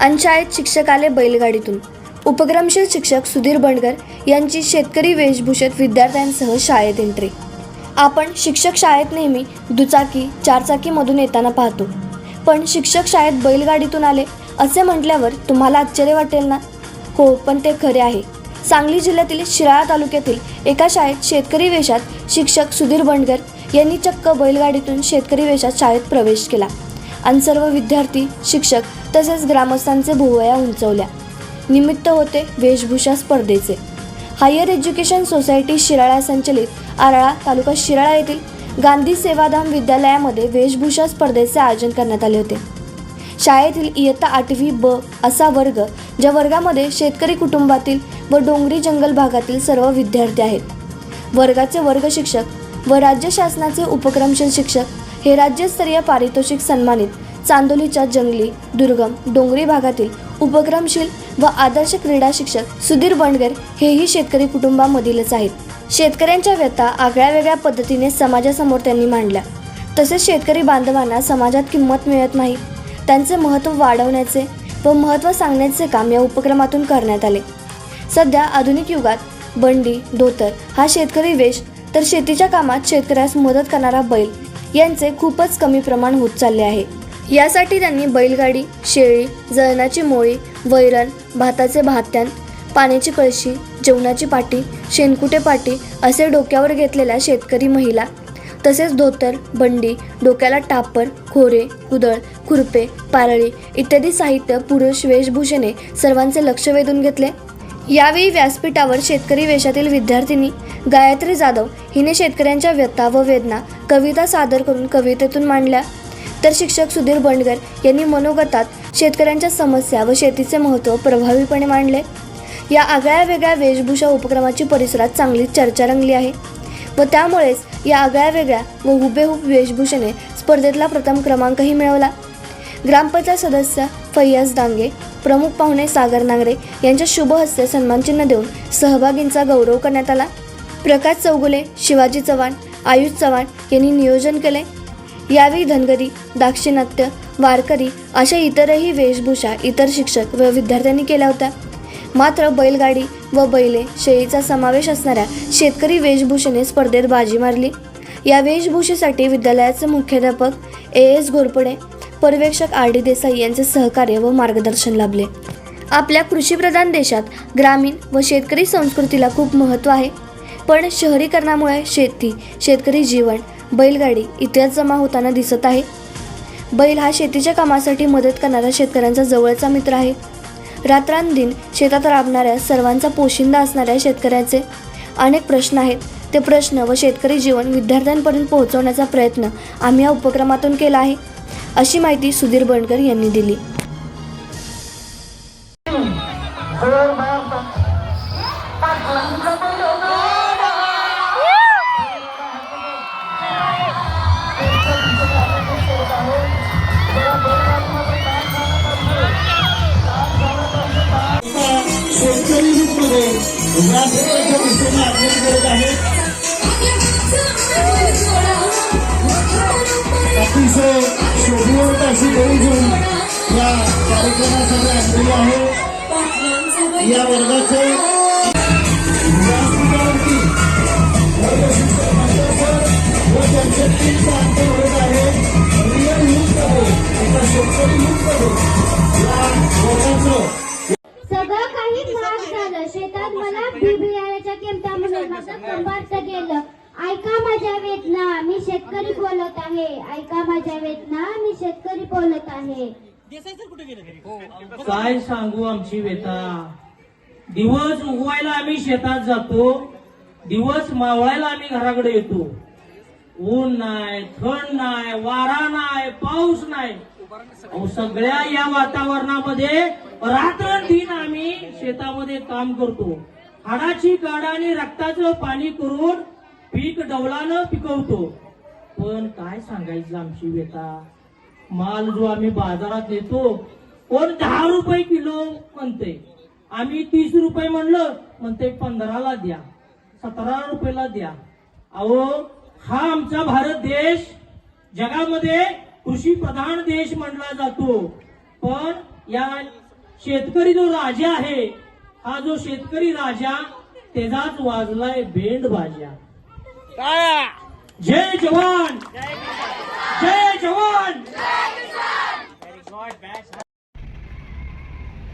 अनशाळेत शाळेत शिक्षक आले बैलगाडीतून. उपक्रमशील शिक्षक सुधीर बंडगर यांची शेतकरी वेशभूषेत विद्यार्थ्यांसह शाळेत एंट्री आपण शिक्षक शाळेत नेहमी दुचाकी चारचाकीमधून येताना पाहतो. पण शिक्षक शाळेत बैलगाडीतून आले असे म्हटल्यावर तुम्हाला आश्चर्य वाटेल ना? हो पण ते खरे आहे. सांगली जिल्ह्यातील शिराळा तालुक्यातील एका शाळेत शेतकरी वेशात शिक्षक सुधीर बंडगर यांनी चक्क बैलगाडीतून शेतकरी वेशात शाळेत प्रवेश केला. आणि सर्व विद्यार्थी शिक्षक तसेच ग्रामस्थांचे भुवया उंचवल्या. निमित्त होते वेशभूषा स्पर्धेचे. हायर एज्युकेशन सोसायटी शिराळा संचलित आराळा तालुका शिराळा येथील गांधी सेवाधाम विद्यालयामध्ये वेशभूषा स्पर्धेचे आयोजन करण्यात आले होते. शाळेतील इयत्ता आठवी ब असा वर्ग ज्या वर्गामध्ये शेतकरी कुटुंबातील व डोंगरी जंगल भागातील सर्व विद्यार्थी आहेत. वर्गाचे वर्ग शिक्षक व राज्य शासनाचे उपक्रमशील शिक्षक हे राज्यस्तरीय पारितोषिक सन्मानित चांदोलीच्या जंगली दुर्गम डोंगरी भागातील उपक्रमशील व आदर्श क्रीडा शिक्षक सुधीर बंडगर हेही शेतकरी कुटुंबामधीलच आहेत. शेतकऱ्यांच्या व्यथा आगळ्या वेगळ्या पद्धतीने समाजासमोर त्यांनी मांडल्या. तसेच शेतकरी बांधवांना समाजात किंमत मिळत नाही. त्यांचे महत्त्व वाढवण्याचे व महत्त्व सांगण्याचे काम या उपक्रमातून करण्यात आले. सध्या आधुनिक युगात बंडी धोतर हा शेतकरी वेश तर शेतीच्या कामात शेतकऱ्यास मदत करणारा बैल यांचे खूपच कमी प्रमाण होत चालले आहे. यासाठी त्यांनी बैलगाडी शेळी जळणाची मोळी वैरण भाताचे भात्यान पाण्याची कळशी जेवणाची पाटी शेणकुटे पाटी असे डोक्यावर घेतलेल्या शेतकरी महिला. तसेच धोतर बंडी डोक्याला टापर खोरे कुदळ खुरपे पारळी इत्यादी साहित्य पुरुष वेशभूषेने सर्वांचे लक्ष वेधून घेतले. यावेळी व्यासपीठावर शेतकरी वेशातील विद्यार्थिनी गायत्री जाधव हिने शेतकऱ्यांच्या व्यथा व वेदना कविता सादर करून कवितेतून मांडल्या. तर शिक्षक सुधीर बंडगर यांनी मनोगतात शेतकऱ्यांच्या समस्या व शेतीचे महत्त्व प्रभावीपणे मांडले. या आगळ्या वेगळ्या वेशभूषा उपक्रमाची परिसरात चांगली चर्चा रंगली आहे व त्यामुळेच या आगळ्या वेगळ्या व हुबेहूब वेशभूषेने स्पर्धेतला प्रथम क्रमांकही मिळवला. ग्रामपंचायत सदस्य फैयाज दांगे प्रमुख पाहुणे सागर नांगरे यांच्या शुभ हस्ते सन्मानचिन्ह देऊन सहभागींचा गौरव करण्यात आला. प्रकाश चौगुले शिवाजी चव्हाण आयुष चव्हाण यांनी नियोजन केले. यावेळी धनगरी दाक्षिणात्य वारकरी अशा इतरही वेशभूषा इतर शिक्षक व विद्यार्थ्यांनी केल्या होत्या. मात्र बैलगाडी व बैले शेळीचा समावेश असणाऱ्या शेतकरी वेशभूषेने स्पर्धेत बाजी मारली. या वेशभूषेसाठी विद्यालयाचे मुख्याध्यापक ए एस घोरपडे पर्यवेक्षक आर डी देसाई यांचे सहकार्य व मार्गदर्शन लाभले. आपल्या कृषीप्रधान देशात ग्रामीण व शेतकरी संस्कृतीला खूप महत्त्व आहे. पण शहरीकरणामुळे शेती शेतकरी जीवन बैलगाडी इतिहास जमा होताना दिसत आहे. बैल हा शेतीच्या कामासाठी मदत करणारा शेतकऱ्यांचा जवळचा मित्र आहे. रात्रांदिन शेतात राबणाऱ्या सर्वांचा पोशिंदा असणाऱ्या शेतकऱ्याचे अनेक प्रश्न आहेत. ते प्रश्न व शेतकरी जीवन विद्यार्थ्यांपर्यंत पोहोचवण्याचा प्रयत्न आम्ही या उपक्रमातून केला आहे अशी माहिती सुधीर बंडकर यांनी दिली. शेतकरी मध्ये दृष्टीने करत आहेत अतिशय शोभीवंत अशी बेरी घेऊन या कार्यक्रमासाठी आणलेली आहे या वर्गाचे शेतात मला बी बियाण्याच्या किमतीमुळे माझं कंबारत गेलं. ऐका माझ्या वेदना मी शेतकरी बोलत आहे. ऐका माझ्या वेदना मी शेतकरी बोलत आहे. काय सांगू आमची व्यथा दिवस उगवायला आम्ही शेतात जातो. दिवस मावळायला आम्ही घराकडे येतो. ऊन नाही थंड नाही वारा नाही पाऊस नाही. सगळ्या या वातावरणामध्ये रात्रंदिन आम्ही शेतामध्ये काम करतो. हाडाची काढा आणि रक्ताचं पाणी करून पीक डवलानं पिकवतो. पण काय सांगायचं आमची व्यथा माल जो आम्ही बाजारात देतो कोण दहा रुपये किलो म्हणते. आम्ही तीस रुपये म्हणलं म्हणते पंधराला द्या सतरा रुपयाला द्या. अहो हा आमचा भारत देश जगामध्ये कृषी प्रधान देश म्हणला जातो. पण या शेतकरी जो राजा आहे हा जो शेतकरी राजा त्याचाच वाजलाय बेंड भाज्या जय जवान! जय जवान!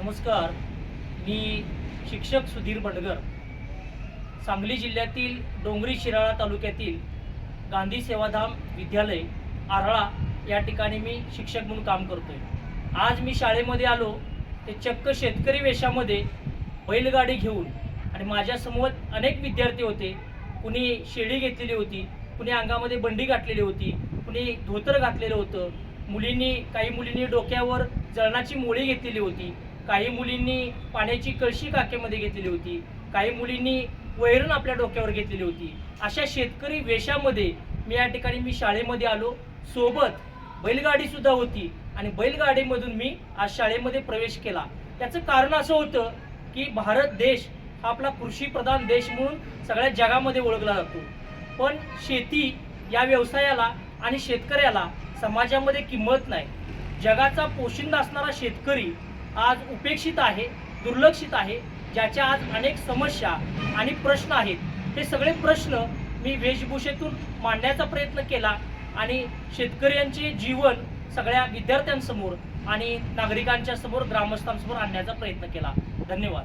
नमस्कार. मी शिक्षक सुधीर बंडगर. सांगली जिल्ह्यातील डोंगरी शिराळा तालुक्यातील गांधी सेवाधाम विद्यालय आरळा या ठिकाणी मी शिक्षक म्हणून काम करतोय. आज मी शाळेमध्ये आलो ते चक्क शेतकरी वेशामध्ये बैलगाडी घेऊन आणि माझ्यासमोर अनेक विद्यार्थी होते. कुणी शेळी घेतलेली होती कुणी अंगामध्ये बंडी घातलेली होती कुणी धोतर घातलेलं होतं. मुलींनी काही मुलींनी डोक्यावर जळणाची मोळी घेतलेली होती. काही मुलींनी पाण्याची कळशी काकेमध्ये घेतलेली होती. काही मुलींनी वैरण आपल्या डोक्यावर घेतलेली होती. अशा शेतकरी वेशामध्ये मी या ठिकाणी मी शाळेमध्ये आलो. सोबत बैलगाडीसुद्धा होती. आणि बैलगाडीमधून मी आज शाळेमध्ये प्रवेश केला. त्याचं कारण असं होतं की भारत देश हा आपला कृषीप्रधान देश म्हणून सगळ्या जगामध्ये ओळखला जातो. पण शेती या व्यवसायाला आणि शेतकऱ्याला समाजामध्ये किंमत नाही. जगाचा पोशिंदा असणारा शेतकरी आज उपेक्षित आहे दुर्लक्षित आहे ज्याच्या आज अनेक समस्या आणि प्रश्न आहेत. हे सगळे प्रश्न मी वेशभूषेतून मांडण्याचा प्रयत्न केला आणि शेतकऱ्यांचे जीवन सगळ्या विद्यार्थ्यांसमोर आणि नागरिकांच्या समोर ग्रामस्थांसमोर आणण्याचा प्रयत्न केला. धन्यवाद.